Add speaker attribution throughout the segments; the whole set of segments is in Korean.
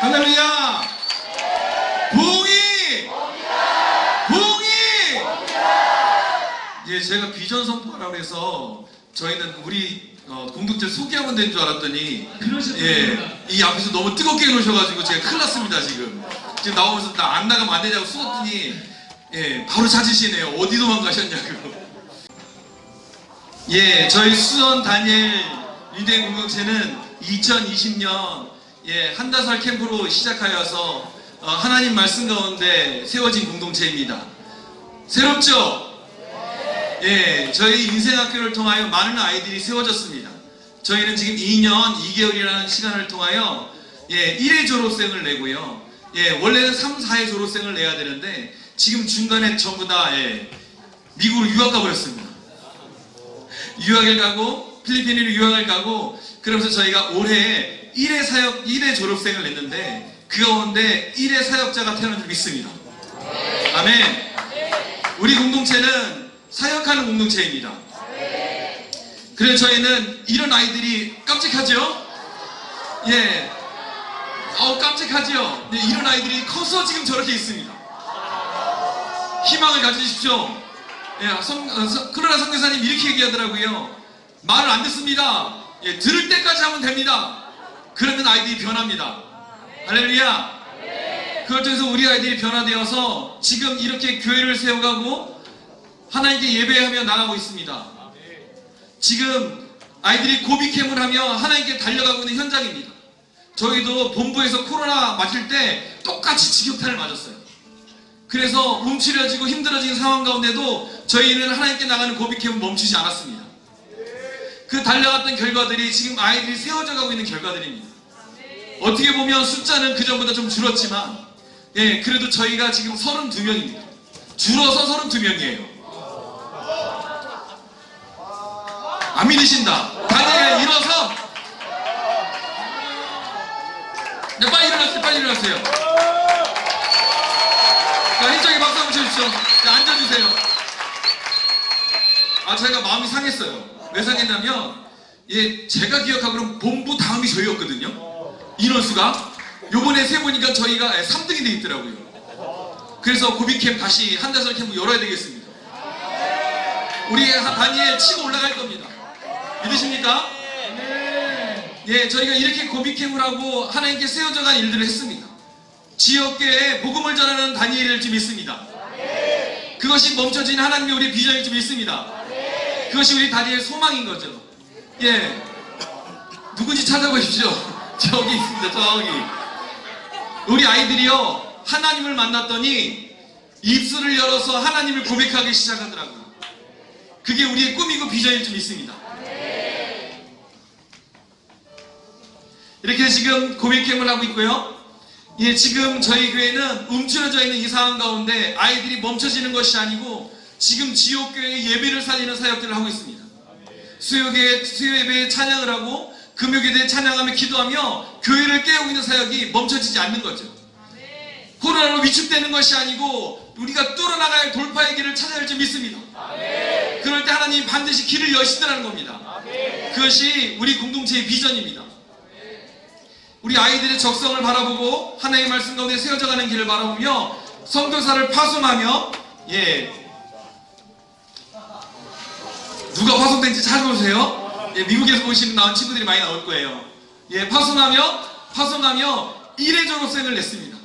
Speaker 1: 할렐루야! 부흥이! 부흥이! 예, 제가 비전 선포하라고 해서 저희는 우리 어, 공동체 소개하면 된 줄 알았더니. 예, 이 앞에서 너무 뜨겁게 해놓으셔가지고 제가 큰일 났습니다 지금 지금 나오면서 나 안 나가면 안 되냐고 쏘았더니 예, 바로 찾으시네요 어디 도망가셨냐고 예, 저희 수원 다니엘 유대 공동체는 2020년 예, 한 다살 캠프로 시작하여서 어, 하나님 말씀 가운데 세워진 공동체입니다. 새롭죠? 예, 저희 인생학교를 통하여 많은 아이들이 세워졌습니다. 저희는 지금 2년 2개월이라는 시간을 통하여 예, 1회 졸업생을 내고요. 예, 원래는 3, 4회 졸업생을 내야 되는데 지금 중간에 전부 다 예, 미국으로 유학 가버렸습니다. 유학을 가고 필리핀으로 유학을 가고 그러면서 저희가 올해 1회 사역 1회 졸업생을 냈는데 그 가운데 1회 사역자가 태어난 줄 믿습니다. 아멘. 우리 공동체는 사역하는 공동체입니다. 그래서 저희는 이런 아이들이 깜찍하죠? 예. 어우 깜찍하죠? 네, 이런 아이들이 커서 지금 저렇게 있습니다. 희망을 가지십시오. 예, 성, 어, 성- 그러나 성교사님 이렇게 얘기하더라고요. 말을 안 듣습니다. 예, 들을 때까지 하면 됩니다. 그러면 아이들이 변합니다. 할렐루야. 그걸 통해서 우리 아이들이 변화되어서 지금 이렇게 교회를 세워가고 하나님께 예배하며 나가고 있습니다. 지금 아이들이 고비캠을 하며 하나님께 달려가고 있는 현장입니다. 저희도 본부에서 코로나 맞을 때 똑같이 직격탄을 맞았어요. 그래서 움츠려지고 힘들어진 상황 가운데도 저희는 하나님께 나가는 고비캠은 멈추지 않았습니다. 그 달려갔던 결과들이 지금 아이들이 세워져 가고 있는 결과들입니다. 어떻게 보면 숫자는 그전보다 좀 줄었지만, 예, 그래도 저희가 지금 32명입니다. 줄어서 32명이에요. 안 믿으신다. 다니엘 일어서. 네, 빨리 일어나세요. 빨리 일어나세요. 자, 힘차게 박수 한번 쳐주십시오. 자, 앉아주세요. 아, 저희가 마음이 상했어요. 왜 상했냐면, 예, 제가 기억하기로는 본부 다음이 저희였거든요. 인원수가. 요번에 세보니까 저희가 3등이 돼 있더라고요. 그래서 고비캠 다시 한달설 캠프 열어야 되겠습니다. 우리 다니엘 치고 올라갈 겁니다. 믿으십니까? 예, 저희가 이렇게 고비캠을 하고 하나님께 세워져 간 일들을 했습니다. 지역계에 복음을 전하는 다니엘을 좀 있습니다. 그것이 멈춰진 하나님의 우리 비전이 좀 있습니다. 그것이 우리 다니엘 소망인 거죠. 예. 누군지 찾아보십시오. 저기 있습니다. 저기. 우리 아이들이요. 하나님을 만났더니 입술을 열어서 하나님을 고백하기 시작하더라고요. 그게 우리의 꿈이고 비전이 좀 있습니다. 이렇게 지금 고백캠을 하고 있고요. 예, 지금 저희 교회는 움츠러져 있는 이 상황 가운데 아이들이 멈춰지는 것이 아니고 지금 지옥교회의 예배를 살리는 사역들을 하고 있습니다. 수요계, 수요예배에 찬양을 하고 금요예배에 찬양하며 기도하며 교회를 깨우고 있는 사역이 멈춰지지 않는 거죠. 코로나로 위축되는 것이 아니고 우리가 뚫어나가야 할 돌파의 길을 찾아야 할 줄 믿습니다. 그럴 때 하나님 반드시 길을 여시더라는 겁니다. 그것이 우리 공동체의 비전입니다. 우리 아이들의 적성을 바라보고 하나님의 말씀 가운데 세워져가는 길을 바라보며 성교사를 파송하며 예 누가 파송된지 찾아보세요. 예, 미국에서 보시면 나온 친구들이 많이 나올 거예요. 예 파송하며 파송하며 1회 졸업생을 냈습니다.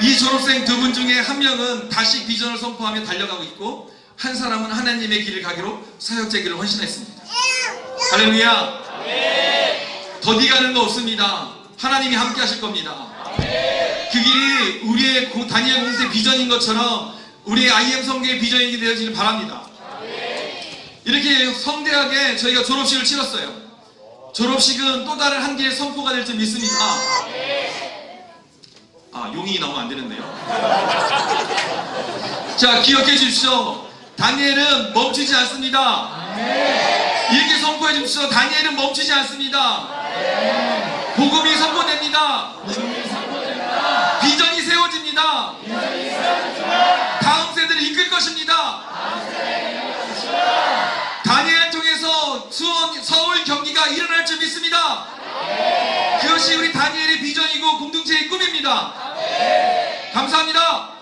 Speaker 1: 이 졸업생 두 분 중에 한 명은 다시 비전을 선포하며 달려가고 있고 한 사람은 하나님의 길을 가기로 사역자기를 헌신했습니다. 할렐루야. 더디 가는 거 없습니다. 하나님이 함께 하실 겁니다. 그 길이 우리의 고- 다니엘 공세 비전인 것처럼 우리의 IM 성계의 비전이 되어지길 바랍니다. 이렇게 성대하게 저희가 졸업식을 치렀어요. 졸업식은 또 다른 한계의 선포가 될 줄 믿습니다. 아, 용이 나오면 안 되는데요. 자, 기억해 주십시오. 다니엘은 멈추지 않습니다. 이렇게 선포해 주십시오. 다니엘은 멈추지 않습니다. 복음이 선포됩니다. 비전이 세워집니다. 것입니다. 다니엘 통해서 수원, 서울 경기가 일어날 줄 믿습니다. 그것이 우리 다니엘의 비전이고 공동체의 꿈입니다. 감사합니다.